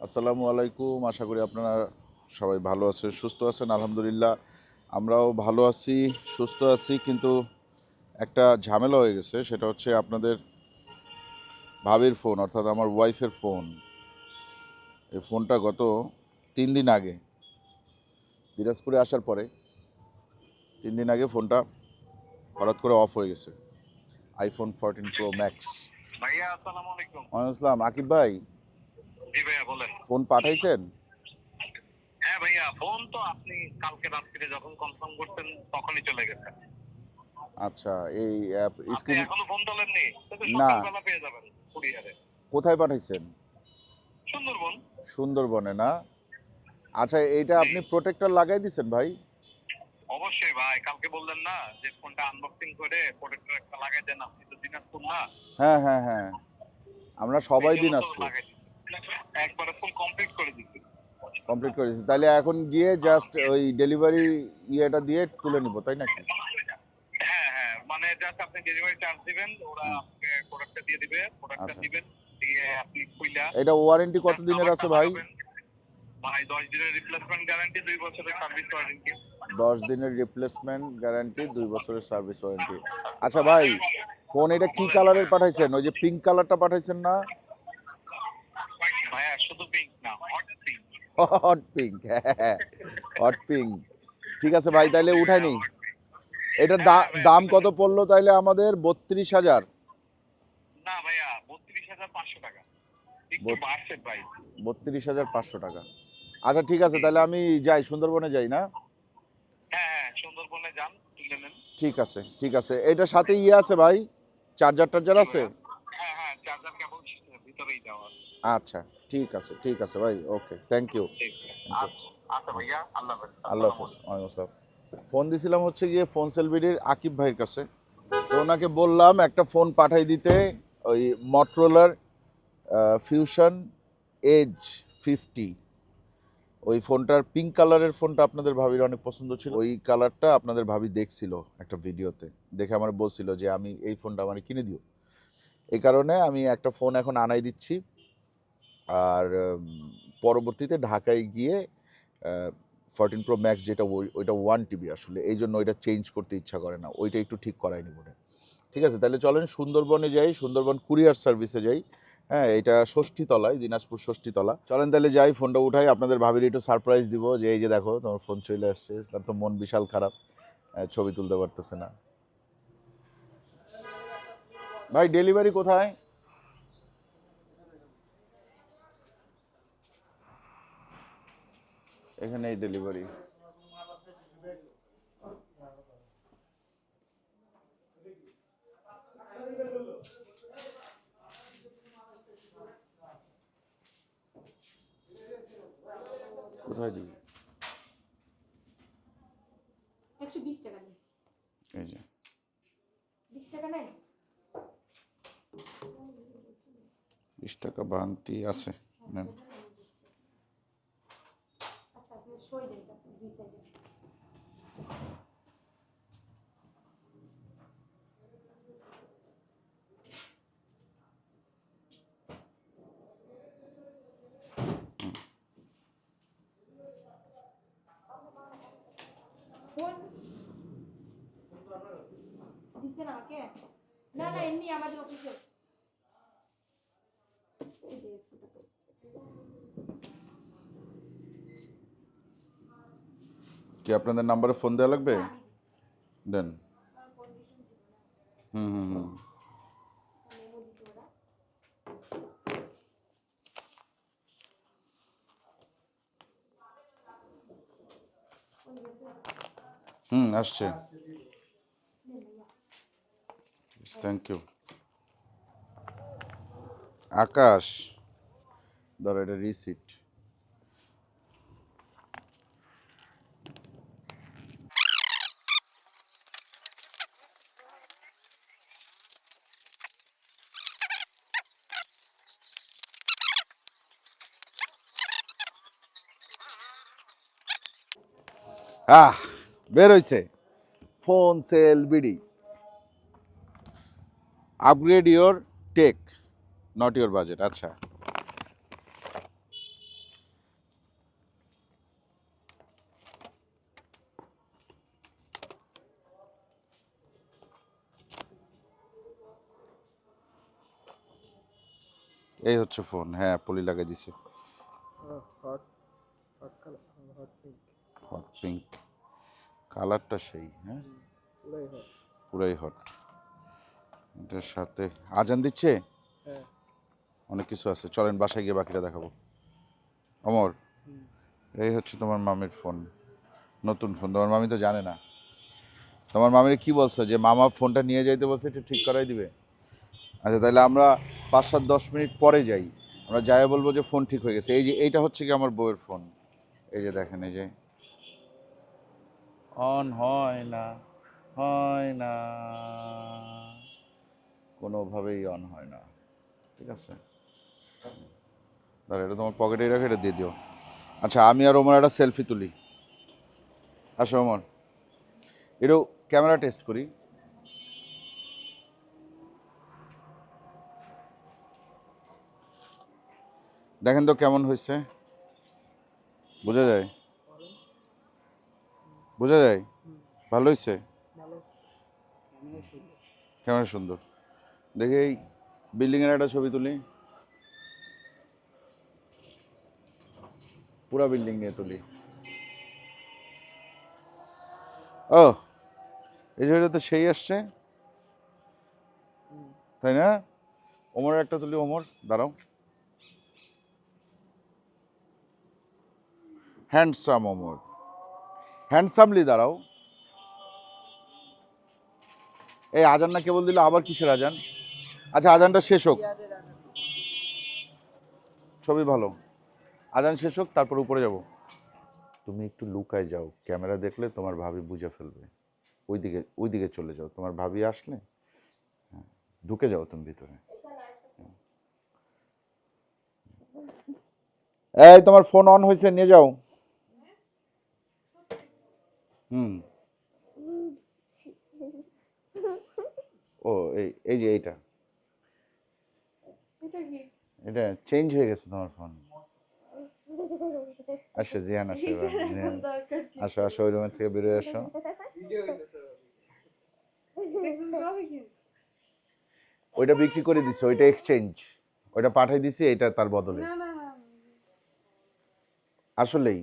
আসসালামু আলাইকুম। আশা করি আপনারা সবাই ভালো আছেন সুস্থ আছেন আলহামদুলিল্লাহ। আমরাও ভালো আছি সুস্থ আছি কিন্তু একটা ঝামেলা হয়ে গেছে সেটা হচ্ছে আপনাদের ভাবির ফোন অর্থাৎ আমার ওয়াইফের ফোন। এই ফোনটা গত তিন দিন আগে দিনাজপুরে আসার পরে তিন দিন আগে ফোনটা হঠাৎ করে অফ হয়ে গেছে। আইফোন ফোরটিন প্রো ম্যাক্স ভাইয়া আসসালামু আলাইকুম। ওয়ালাইকুম আসসালাম। আকিব ভাই? জি ভাইয়া বলেন। ফোন পাঠাইছেন? হ্যাঁ ভাইয়া ফোন তো আপনি কালকে রাত্রিরে যখন কনফার্ম করতেন তখনই চলে গেছে। আচ্ছা এই স্ক্রিন এখনও ফোন তোলেননি? না। সকালবেলা পেয়ে যাবেন কুরিয়ারে। কোথায় পাঠাইছেন? সুন্দরবন। সুন্দরবনে না? আচ্ছা এইটা আপনি প্রোটেক্টর লাগাই দিছেন ভাই? অবশ্যই ভাই কালকে বললেন না যে ফোনটা আনবক্সিং করে প্রোটেক্টর একটা লাগাই দেন আপনি তো দিনাজপুর না। হ্যাঁ হ্যাঁ হ্যাঁ। আমরা সবাই দিনাজপুর। একবারে ফুল কমপ্লিট করে দিচ্ছি। কমপ্লিট করেছি তাহলে এখন গিয়ে জাস্ট ওই ডেলিভারি ইয়েটা দিয়ে তুলে নিব তাই নাকি? হ্যাঁ হ্যাঁ মানে জাস্ট আপনি ডেলিভারি চার্জ দিবেন ওরা আপনাকে প্রোডাক্টটা দিয়ে দিবে প্রোডাক্টটা আচ্ছা। দিবেন দিয়ে আপনি খুইলা এটা ওয়ারেন্টি কত দিনের আছে ভাই? ভাই দশ দিনের রিপ্লেসমেন্ট গ্যারান্টি দুই বছরের সার্ভিস ওয়ারেন্টি দশ দিনের রিপ্লেসমেন্ট গ্যারান্টি দুই বছরের সার্ভিস ওয়ারেন্টি আচ্ছা ভাই ফোন এটা কি কালারের পাঠাইছেন? ওই যে পিঙ্ক কালারটা পাঠাইছেন না ভাইয়া শুধু পিঙ্ক না হট পিঙ্ক হট পিঙ্ক হ্যাঁ হট পিঙ্ক ঠিক আছে ভাই তাইলে উঠাই নি এটার দাম কত পড়ল তাইলে আমাদের? বত্রিশ হাজার। বত্রিশ হাজার পাঁচশো টাকা। আচ্ছা ঠিক আছে তাহলে আমি যাই সুন্দরবনে যাই না? হ্যাঁ হ্যাঁ ঠিক আছে ঠিক আছে। এটার সাথে ইয়ে আছে ভাই? চার্জার টার্জার আছে হ্যাঁ হ্যাঁ চার্জার কেবল ভিতরেই দেওয়া আচ্ছা ঠিক আছে ঠিক আছে ভাই ওকে থ্যাংক ইউ আচ্ছা ভাইয়া আল্লাহ আল্লাহ হাফিজ ফোন দিছিলাম হচ্ছে গিয়ে ফোন সেলবিডির আকিব ভাইয়ের কাছে। তো ওনাকে বললাম একটা ফোন পাঠাই দিতে ওই মটরোলার ফিউশন এজ ফিফটি ওই ফোনটার পিঙ্ক কালারের ফোনটা আপনাদের ভাবির অনেক পছন্দ ছিল। ওই কালারটা আপনাদের ভাবি দেখছিল একটা ভিডিওতে দেখে আমার বলছিল যে আমি এই ফোনটা আমার কিনে দিও। এই কারণে আমি একটা ফোন এখন আনাই দিচ্ছি। আর পরবর্তীতে ঢাকায় গিয়ে ফোরটিন প্রো ম্যাক্স যেটা ওই ওইটা ওয়ান টিবি আসলে এই জন্য ওইটা চেঞ্জ করতে ইচ্ছা করে না। ওইটা একটু ঠিক করাই নিব না ঠিক আছে তাহলে চলেন সুন্দরবনে যাই সুন্দরবন কুরিয়ার সার্ভিসে যাই। হ্যাঁ এটা ষষ্ঠীতলায় দিনাজপুর ষষ্ঠীতলা। চলেন তাহলে যাই ফোনটা উঠাই আপনাদের ভাবির একটু সারপ্রাইজ দিব যে এই যে দেখো তোমার ফোন চলে আসছে তার তো মন বিশাল খারাপ। আহ, ছবি তুলতে পারতেছে না। ভাই ডেলিভারি কোথায়? এখানেই ডেলিভারি কোথায় দিবি? এই যে। বিশ টাকা নেই? বিশ টাকা বান্তি আছে নেন আচ্ছা আপনি সই দেন আপনি দুই সাইডে ফোন দিচ্ছেন আমাকে না না এমনি আমাদের অফিসে এই যে ফোনটা তো কি আপনাদের নাম্বারে ফোন দেওয়া লাগবে? দেন। আমার condition ছিল না। হুম হুম হুম? হুম আসছে। Thank you Akash. ধরো এটা রিসিট আহ, বের হয়েছে phone, sell, BD. Upgrade your tech not your budget আচ্ছা। এই হচ্ছে ফোন হ্যাঁ পলি লাগাই দিছে। পিঙ্ক কালারটা সেই হ্যাঁ? পুরাই হট এটার সাথে আজান দিচ্ছে? হ্যাঁ। অনেক কিছু আছে। চলেন বাসায় গিয়ে বাকিটা দেখাবো। অমর এই হচ্ছে তোমার মামির ফোন। নতুন ফোন। তোমার মামি তো জানে না। তোমার মামির কি বলছো? যে মামা ফোনটা নিয়ে যাইতে বলছে একটু ঠিক করাই দিবে। আচ্ছা তাহলে আমরা পাঁচ সাত দশ মিনিট পরে যাই। আমরা যাই বলব যে ফোন ঠিক হয়ে গেছে। এই যে এইটা হচ্ছে কি আমার বউয়ের ফোন? এই যে দেখেন এই যে অন হয় না হয় না। কোনোভাবেই অন হয় না। ঠিক আছে? এটা তোমার পকেটে রেখে, এটা দিয়ে দিও। আচ্ছা আমি আর ওমর একটা সেলফি তুলি। আসো ওমর। এটাও ক্যামেরা টেস্ট করি। দেখেন তো কেমন হয়েছে? বোঝা যায়? বোঝা যায়? ভালো হয়েছে ক্যামেরা সুন্দর। দেখি এই বিল্ডিংয়ের একটা ছবি তুলি। পুরা বিল্ডিং নিয়ে তুলি। ও এই ছবিটা তো সেই আসছে। তাই না? ওমর একটা তুলি ওমর দাঁড়াও। হ্যান্ডসাম ওমর। হ্যান্ডসামলি দাঁড়াও। এই আজান না কেবল দিলে? আবার কিসের আজান? আচ্ছা আজানটা শেষ হোক। ছবি ভালো। আজান শেষ হোক তারপর উপরে যাব। তুমি একটু লুকায় যাও। ক্যামেরা দেখলে তোমার ভাবি বুঝে ফেলবে। ওইদিকে ওইদিকে চলে যাও। তোমার ভাবি আসলে? হ্যাঁ, ঢুকে যাও তুমি ভিতরে। এই তোমার ফোন অন হয়েছে নিয়ে যাও। হুম। ও এই এই যে এইটা। এটা চেঞ্জ হয়ে গেছে তোমার ফোন আসো জিয়ান আসো আসো আসো ওই রুমের থেকে বেরোয় আসো। ওইটা বিক্রি করে দিছে ওইটা এক্সচেঞ্জ ওইটা পাঠিয়ে দিছি এটা তার বদলে। না না না। আসলেই।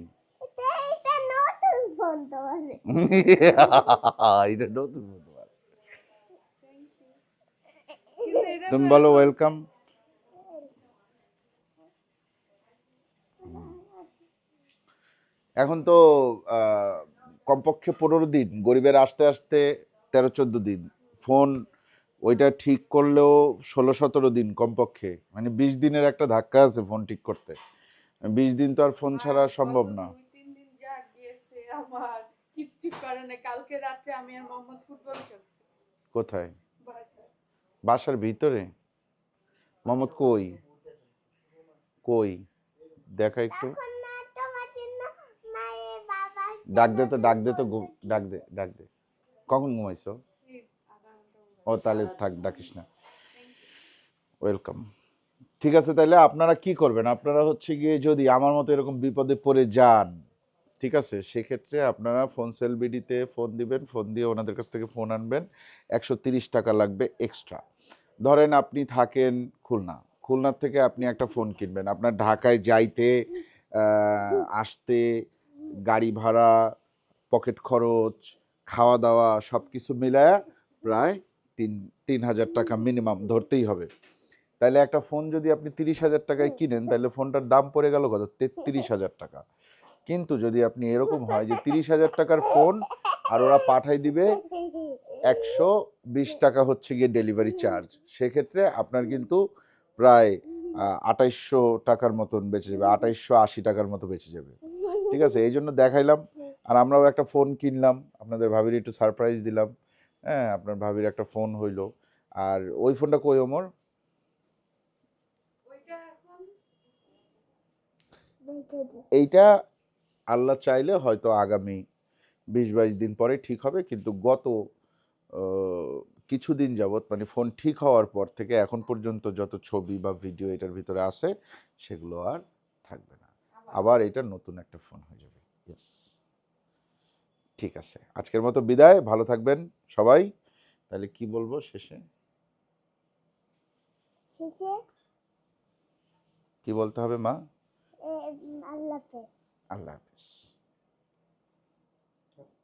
বলতে পারো। কিন্তু এটা তুমি বলো ওয়েলকাম এখন তো কমপক্ষে পনেরো দিন, গরিবের আসতে আসতে তেরো চোদ্দ দিন, ফোন ওইটা ঠিক করলেও ষোলো সতেরো দিন কমপক্ষে মানে বিশ দিনের একটা ধাক্কা আছে ফোন ঠিক করতে। বিশ দিন তো আর ফোন ছাড়া সম্ভব না দুই তিন দিন যা গিয়েছে আমার কিচ্ছু করে না। কালকে রাত্রে আমি আর মোহাম্মদ ফুটবল খেলছি। কোথায়? বাসার ভিতরে? মোহাম্মদ কই? কই? দেখা একটু। ডাক দে তো ডাক দে তো ডাক দে ডাক দে। কখন ঘুমাইছো? ও তাহলে থাক ডাকিস না। ওয়েলকাম। ঠিক আছে তাহলে আপনারা কি করবেন? আপনারা হচ্ছে গিয়ে যদি আমার মতো এরকম বিপদে পড়ে যান ঠিক আছে? সেক্ষেত্রে আপনারা ফোন সেল বিডিতে ফোন দিবেন, ফোন দিয়ে ওনাদের কাছ থেকে ফোন আনবেন। একশো টাকা লাগবে এক্সট্রা। ধরেন আপনি থাকেন খুলনা। খুলনার থেকে আপনি একটা ফোন কিনবেন। আপনার ঢাকায় যাইতে আসতে, গাড়ি ভাড়া, পকেট খরচ খাওয়া দাওয়া সব কিছু মিলায়া প্রায় তিন তিন হাজার টাকা মিনিমাম ধরতেই হবে। তাহলে একটা ফোন যদি আপনি তিরিশ হাজার টাকায় কিনেন তাহলে ফোনটার দাম পড়ে গেল কত? তেত্রিশ হাজার টাকা। কিন্তু যদি আপনি এরকম হয় যে তিরিশ হাজার টাকার ফোন আর ওরা পাঠাই দিবে একশো বিশ টাকা হচ্ছে গিয়ে ডেলিভারি চার্জ সেক্ষেত্রে আপনার কিন্তু প্রায় আঠাইশশো টাকার মতন বেঁচে যাবে আঠাইশশো আশি টাকার মতো বেঁচে যাবে। ঠিক আছে এই জন্য দেখাইলাম। আর আমরাও একটা ফোন কিনলাম আপনাদের ভাবির একটু সারপ্রাইজ দিলাম। হ্যাঁ আপনার ভাবির একটা ফোন হইল। আর ওই ফোনটা কই ওমর এইটা আল্লাহ চাইলে হয়তো আগামী বিশ বাইশ দিন পরে ঠিক হবে কিন্তু গত কিছুদিন যাবত মানে ফোন ঠিক হওয়ার পর থেকে এখন পর্যন্ত যত ছবি বা ভিডিও এটার ভিতরে আছে সেগুলো আর থাকবে না। আবার? এটা নতুন একটা ফোন হয়ে যাবে। ইয়েস ঠিক আছে। আজকের মতো বিদায়। ভালো থাকবেন সবাই। তাহলে কি বলব শেষে? শেষে? কি বলতে হবে মা? আল্লাহ হাফেজ। আল্লাহ হাফিজ